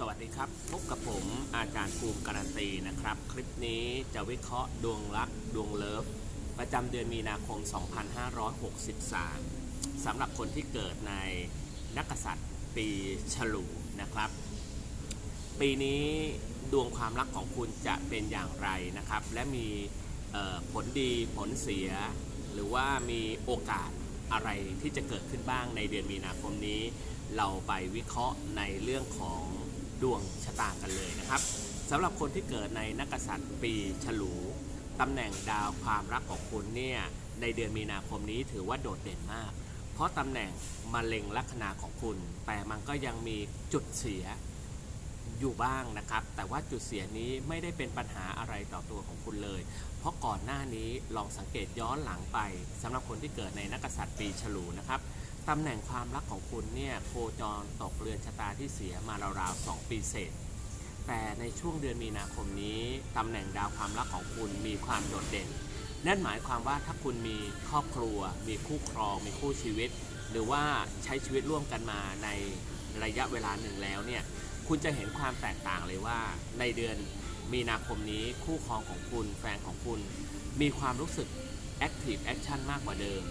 สวัสดีครับ พบกับผมอาจารย์ภูมิการันตีนะครับ คลิปนี้จะวิเคราะห์ดวงรักดวงเลิฟ ประจำเดือนมีนาคม 2563 สำหรับคนที่เกิดในนักษัตริย์ปีฉลูนะครับ ปีนี้ดวงความรักของคุณจะเป็นอย่างไรนะครับ และมีผลดีผลเสีย หรือว่ามีโอกาสอะไรที่จะเกิดขึ้นบ้างในเดือนมีนาคมนี้ เราไปวิเคราะห์ในเรื่องของ ดวงชะตากันเลยนะครับสำหรับคนที่เกิดในนักษัตริย์ปีฉลูตำแหน่งดาวความรักของคุณเนี่ยในเดือนมีนาคมนี้ถือว่าโดดเด่นมาก เพราะตำแหน่งมะเร็งลัคนาของคุณ แต่มันก็ยังมีจุดเสียอยู่บ้างนะครับ แต่ว่าจุดเสียนี้ไม่ได้เป็นปัญหาอะไรต่อตัวของคุณเลย เพราะก่อนหน้านี้ลองสังเกตย้อนหลังไปสำหรับคนที่เกิดในนักกษัตริย์ปีฉลูนะครับ ตำแหน่งความรักของคุณเนี่ยโคจรตกเรือนชะตาที่เสียมาราวๆ 2 ปีเศษ แต่ในช่วงเดือนมีนาคมนี้ตำแหน่งดาวความรักของคุณมีความโดดเด่น นั่นหมายความว่าถ้าคุณมีครอบครัว มีคู่ครอง มีคู่ชีวิต หรือว่าใช้ชีวิตร่วมกันมาในระยะเวลาหนึ่งแล้วเนี่ยคุณจะเห็นความแตกต่างเลยว่า ในเดือนมีนาคมนี้คู่ครองของคุณแฟนของคุณ มีความรู้สึก Active Action มากกว่าเดิม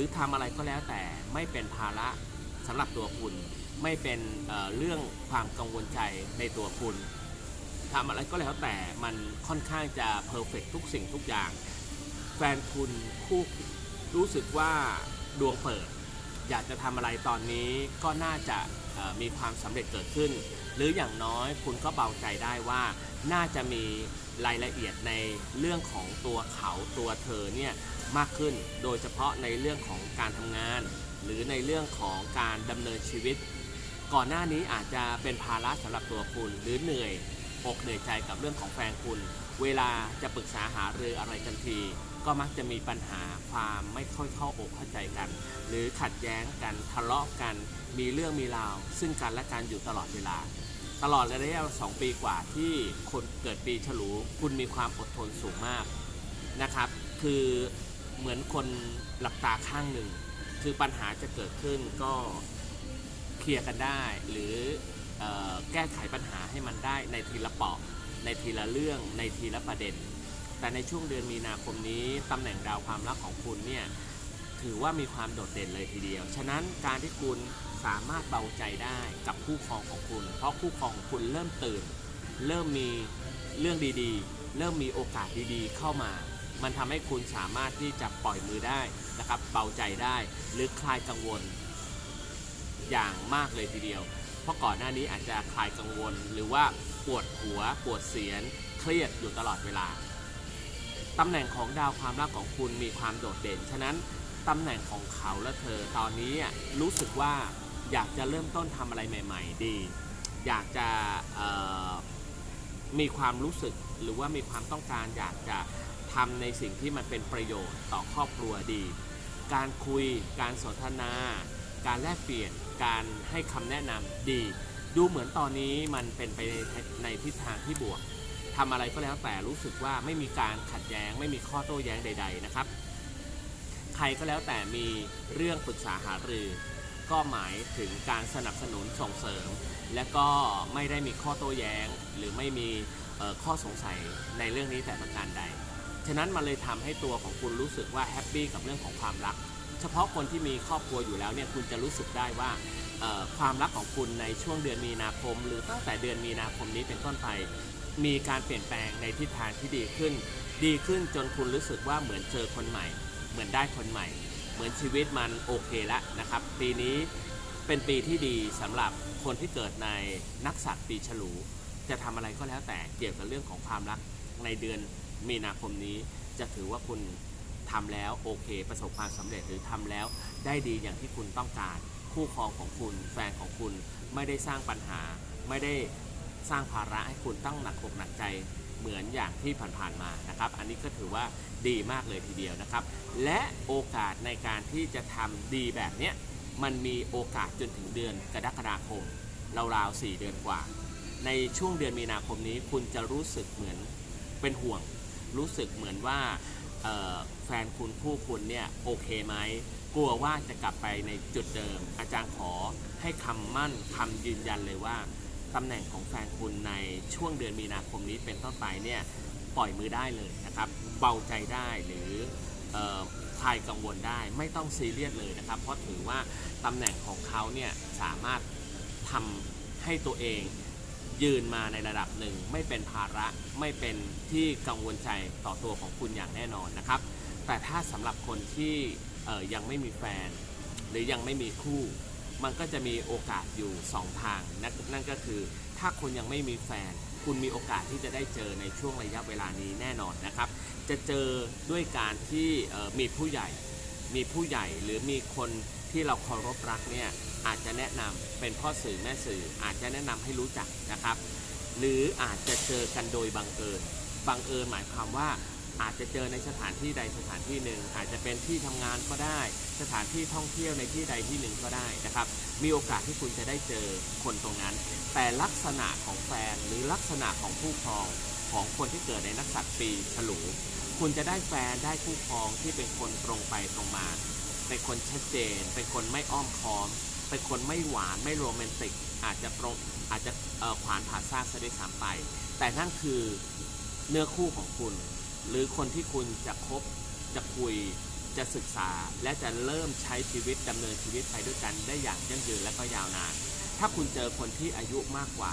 รือทำอะไรก็แล้วแต่ไม่เป็นภาระสำหรับตัวคุณ ไม่เป็นเเรื่องความกังวลใจในตัวคุณทำอะไรก็แล้วแต่มันค่อนข้างจะเพอร์เฟกทุกสิ่งทุกอย่าง แฟนคุณคู่รู้สึกว่าดวงเปิด อยากจะทำอะไรตอนนี้ก็น่าจะมีความสำเร็จเกิดขึ้น หรืออย่างน้อยคุณก็เบาใจได้ว่าน่าจะมีรายละเอียดในเรื่องของตัวเขาตัวเธอเนี่ย มากขึ้น โดยเฉพาะในเรื่องของการทำงาน หรือในเรื่องของการดำเนินชีวิต ก่อนหน้านี้อาจจะเป็นภาระสำหรับตัวคุณ หรือเหนื่อยอกเหนื่อยใจกับเรื่องของแฟนคุณ เวลาจะปรึกษาหารืออะไรกันที ก็มักจะมีปัญหาความไม่ค่อยเข้าอกเข้าใจกัน หรือขัดแย้งกันทะเลาะกัน มีเรื่องมีราว ซึ่งกันและกันอยู่ตลอดเวลาตลอดระยะสองปีกว่าที่คนเกิดปีฉลู คุณมีความอดทนสูงมากนะครับ คือ เหมือนคนหลับตาข้างหนึ่ง คือปัญหาจะเกิดขึ้นก็เคลียร์กันได้ หรืออแก้ไขปัญหาให้มันได้ในทีละเปาะในทีละเรื่องในทีละประเด็น แต่ในช่วงเดือนมีนาคมนี้ตำแหน่งดาวความรักของคุณเนี่ยถือว่ามีความโดดเด่นเลยทีเดียว ฉะนั้นการที่คุณสามารถเบาใจได้กับคู่ครองของคุณ เพราะคู่ครองของคุณเริ่มตื่น เริ่มมีเรื่องดีๆ เริ่มมีโอกาสดีๆ เข้ามา มันทำให้คุณสามารถที่จะปล่อยมือได้นะครับเบาใจได้หรือคลายกังวล อย่างมากเลยทีเดียว เพราะก่อนหน้านี้อาจจะคลายกังวล หรือว่าปวดหัว ปวดเสียน เครียดอยู่ตลอดเวลาตำแหน่งของดาวความรักของคุณมีความโดดเด่น ฉะนั้นตำแหน่งของเขาและเธอตอนนี้รู้สึกว่าอยากจะเริ่มต้นทำอะไรใหม่ ๆ ดี อยากจะมีความรู้สึกหรือว่ามีความต้องการอยากจะ ทำในสิ่งที่มันเป็นประโยชน์ต่อครอบครัวดี การคุย การสนทนา การแลกเปลี่ยน การให้คำแนะนำดี ดูเหมือนตอนนี้มันเป็นไปในในทิศทางที่บวกทำอะไรก็แล้วแต่รู้สึกว่าไม่มีการขัดแย้ง ไม่มีข้อโต้แย้งใด ๆ นะครับ ใครก็แล้วแต่มีเรื่องปรึกษาหารือ ก็หมายถึงการสนับสนุนส่งเสริม และก็ไม่ได้มีข้อโต้แย้ง หรือไม่มีข้อสงสัยในเรื่องนี้แต่ประการใด ฉะนั้นมันเลยทำให้ตัวของคุณรู้สึกว่าแฮปปี้กับเรื่องของความรัก เฉพาะคนที่มีครอบครัวอยู่แล้วเนี่ยคุณจะรู้สึกได้ว่าความรักของคุณในช่วงเดือนมีนาคม หรือตั้งแต่เดือนมีนาคมนี้เป็นต้นไป มีการเปลี่ยนแปลงในทิศทางที่ดีขึ้น ดีขึ้นจนคุณรู้สึกว่าเหมือนเจอคนใหม่ เหมือนได้คนใหม่ เหมือนชีวิตมันโอเคแล้วนะครับ ปีนี้เป็นปีที่ดีสำหรับคนที่เกิดในนักสัตว์ปีฉลู จะทำอะไรก็แล้วแต่เกี่ยวกับเรื่องของความรักในเดือน มีนาคมนี้จะถือว่าคุณทำแล้วโอเค ประสบความสำเร็จหรือทำแล้วได้ดีอย่างที่คุณต้องการ คู่ครองของคุณ แฟนของคุณไม่ได้สร้างปัญหา ไม่ได้สร้างภาระให้คุณต้องหนักอกหนักใจเหมือนอย่างที่ผ่านๆมานะครับ อันนี้ก็ถือว่าดีมากเลยทีเดียวนะครับ และโอกาสในการที่จะทำดีแบบเนี้ยมันมีโอกาสจนถึงเดือนกรกฎาคมราวๆ4เดือนกว่า ในช่วงเดือนมีนาคมนี้คุณจะรู้สึกเหมือนเป็นห่วง รู้สึกเหมือนว่าแฟนคุณคู่คุณเนี่ยโอเคไหมกลัวว่าจะกลับไปในจุดเดิม อาจารย์ขอให้คำมั่นคำยืนยันเลยว่าตำแหน่งของแฟนคุณในช่วงเดือนมีนาคมนี้เป็นต้นไปเนี่ยปล่อยมือได้เลยนะครับเบาใจได้หรือเอ่อคลายกังวลได้ไม่ต้องซีเรียสเลยนะครับ เพราะถือว่าตำแหน่งของเขาเนี่ยสามารถทำให้ตัวเอง ยืนมาในระดับหนึ่ง ไม่เป็นภาระไม่เป็นที่กังวลใจต่อตัวของคุณอย่างแน่นอนนะครับ แต่ถ้าสำหรับคนที่ยังไม่มีแฟน หรือยังไม่มีคู่ มันก็จะมีโอกาสอยู่ 2 ทางนั่นนั่นก็คือ ถ้าคุณยังไม่มีแฟน คุณมีโอกาสที่จะได้เจอในช่วงระยะเวลานี้แน่นอนนะครับ จะเจอด้วยการที่มีผู้ใหญ่ มีผู้ใหญ่หรือมีคน ที่เราเคารพรักเนี่ยอาจจะแนะนำเป็นพ่อสื่อแม่สื่ออาจจะแนะนำให้รู้จักนะครับ หรืออาจจะเจอกันโดยบังเอิญบังเอิญหมายความว่าอาจจะเจอในสถานที่ใดสถานที่หนึ่ง อาจจะเป็นที่ทำงานก็ได้ สถานที่ท่องเที่ยวในที่ใดที่หนึ่งก็ได้นะครับ มีโอกาสที่คุณจะได้เจอคนตรงนั้น แต่ลักษณะของแฟนหรือลักษณะของผู้ครองของคนที่เกิดในนักษัตว์ปีฉลู คุณจะได้แฟนได้คู่ครองที่เป็นคนตรงไปตรงมา เป็นคนชัดเจน เป็นคนไม่อ้อมค้อม เป็นคนไม่หวานไม่โรแมนติก อาจจะตรงอาจจะขวานผ่าซากซะด้วยซ้ำไป แต่นั่นคือเนื้อคู่ของคุณ หรือคนที่คุณจะคบจะคุยจะศึกษาและจะเริ่มใช้ชีวิตดำเนินชีวิตไปด้วยกันได้อย่างยั่งยืนและก็ยาวนาน ถ้าคุณเจอคนที่อายุมากกว่า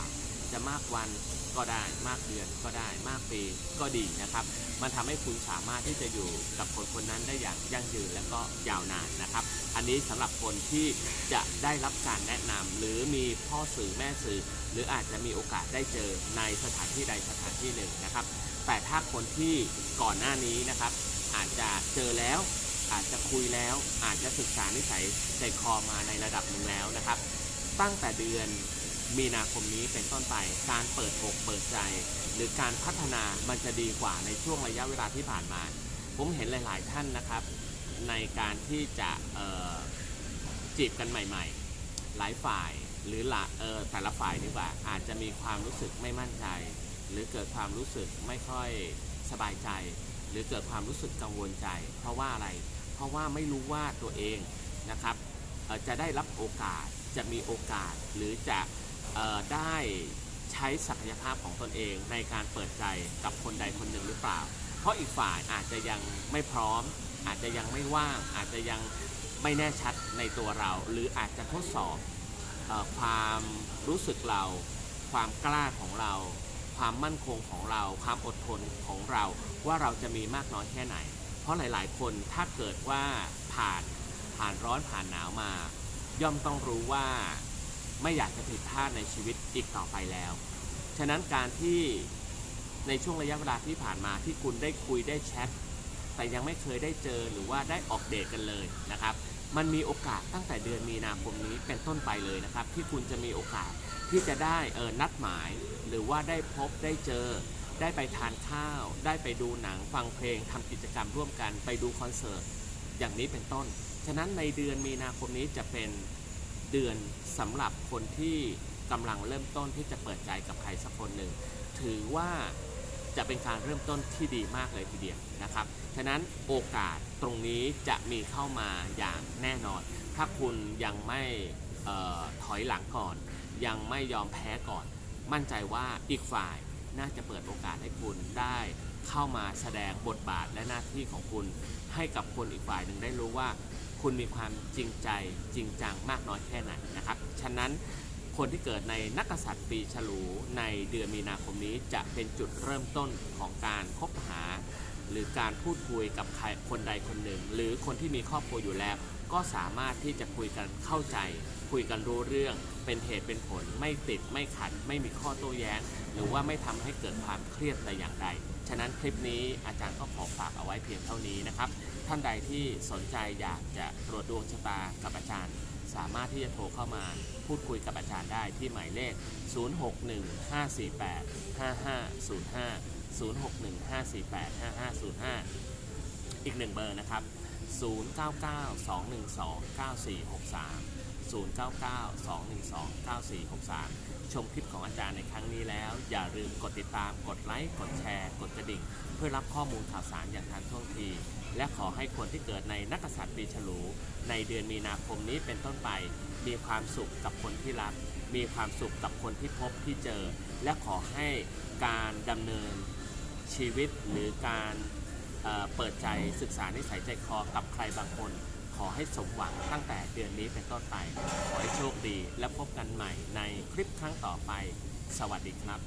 จะมากวันก็ได้มากเดือนก็ได้มากปีก็ดีนะครับ มันทำให้คุณสามารถที่จะอยู่กับคนคนนั้นได้อย่างยั่งยืนและก็ยาวนานนะครับ อันนี้สำหรับคนที่จะได้รับการแนะนำหรือมีพ่อสื่อแม่สื่อ หรืออาจจะมีโอกาสได้เจอในสถานที่ใดสถานที่หนึ่งนะครับ แต่ถ้าคนที่ก่อนหน้านี้นะครับ อาจจะเจอแล้ว อาจจะคุยแล้ว อาจจะศึกษานิสัยใจคอมาในระดับหนึ่งแล้วนะครับ ตั้งแต่เดือน มีนาคมนี้เป็นต้นไปการเปิดอกเปิดใจ หรือการพัฒนามันจะดีกว่าในช่วงระยะเวลาที่ผ่านมา ผมเห็นหลาย ๆ ท่านนะครับ ในการที่จะจีบกันใหม่ ๆ หลายฝ่ายหรือละเออแต่ละฝ่ายดีกว่า อาจจะมีความรู้สึกไม่มั่นใจ หรือเกิดความรู้สึกไม่ค่อยสบายใจ หรือเกิดความรู้สึกกังวลใจ เพราะว่าอะไร เพราะว่าไม่รู้ว่าตัวเองนะครับจะได้รับโอกาสจะมีโอกาสหรือจะ ได้ใช้ศักยภาพของตนเองในการเปิดใจกับคนใดคนหนึ่งหรือเปล่า เพราะอีกฝ่ายอาจจะยังไม่พร้อม อาจจะยังไม่ว่าง อาจจะยังไม่แน่ชัดในตัวเรา หรืออาจจะทดสอบอความรู้สึกเรา ความกล้าของเรา ความมั่นคงของเรา ความอดทนของเราว่าเราจะมีมากน้อยแค่ไหน เพราะหลาย ๆ คนถ้าเกิดว่าผ่านผ่านร้อนผ่านหนาวมา ย่อมต้องรู้ว่า ไม่อยากจะผิดพลาดในชีวิตอีกต่อไปแล้ว ฉะนั้นการที่ในช่วงระยะเวลาที่ผ่านมาที่คุณได้คุยได้แชทแต่ยังไม่เคยได้เจอหรือว่าได้ออกเดทกันเลยนะครับ มันมีโอกาสตั้งแต่เดือนมีนาคมนี้เป็นต้นไปเลยนะครับ ที่คุณจะมีโอกาสที่จะได้เออนัดหมาย หรือว่าได้พบได้เจอ ได้ไปทานข้าว ได้ไปดูหนังฟังเพลงทำกิจกรรมร่วมกันไปดูคอนเสิร์ตอย่างนี้เป็นต้น ฉะนั้นในเดือนมีนาคมนี้จะเป็น เดือนสำหรับคนที่กำลังเริ่มต้นที่จะเปิดใจกับใครสักคนหนึ่ง ถือว่าจะเป็นการเริ่มต้นที่ดีมากเลยทีเดียวนะครับ ฉะนั้นโอกาสตรงนี้จะมีเข้ามาอย่างแน่นอน ถ้าคุณยังไม่ออถอยหลังก่อน ยังไม่ยอมแพ้ก่อน มั่นใจว่าอีกฝ่ายน่าจะเปิดโอกาสให้คุณได้เข้ามาแสดงบทบาทและหน้าที่ของคุณ ให้กับคนอีกฝ่ายหนึ่งได้รู้ว่า คุณมีความจริงใจจริงจังมากน้อยแค่ไหนนะครับ ฉะนั้นคนที่เกิดในนักษัตริย์ปีฉลูในเดือนมีนาคมนี้จะเป็นจุดเริ่มต้นของการคบหา หรือการพูดคุยกับใครคนใดคนหนึ่ง หรือคนที่มีครอบครัวอยู่แล้ว ก็สามารถที่จะคุยกันเข้าใจ คุยกันรู้เรื่อง เป็นเหตุเป็นผล ไม่ติดไม่ขัด ไม่มีข้อโต้แย้ง หรือว่าไม่ทำให้เกิดความเครียดแต่อย่างใด ฉะนั้นคลิปนี้อาจารย์ก็ขอฝากเอาไว้เพียงเท่านี้นะครับ ท่านใดที่สนใจอยากจะตรวจดวงชะตากับอาจารย์ สามารถที่จะโทรเข้ามาพูดคุยกับอาจารย์ได้ที่หมายเลข 0615485505 0615485505 อีกหนึ่งเบอร์นะครับ 0992129463 0992129463 ชมคลิปของอาจารย์ในครั้งนี้แล้ว อย่าลืมกดติดตาม กดไลค์ กดแชร์ กดกระดิ่ง เพื่อรับข้อมูลข่าวสารอย่างทันท่วงที และขอให้คนที่เกิดในนักษัตริย์ปีฉลู ในเดือนมีนาคมนี้เป็นต้นไป มีความสุขกับคนที่รัก มีความสุขกับคนที่พบที่เจอ และขอให้การดำเนินชีวิตหรือการ เปิดใจศึกษานิสัยใจคอกับใครบางคน ขอให้สมหวังตั้งแต่เดือนนี้เป็นต้นไป ขอให้โชคดีและพบกันใหม่ในคลิปครั้งต่อไป สวัสดีครับ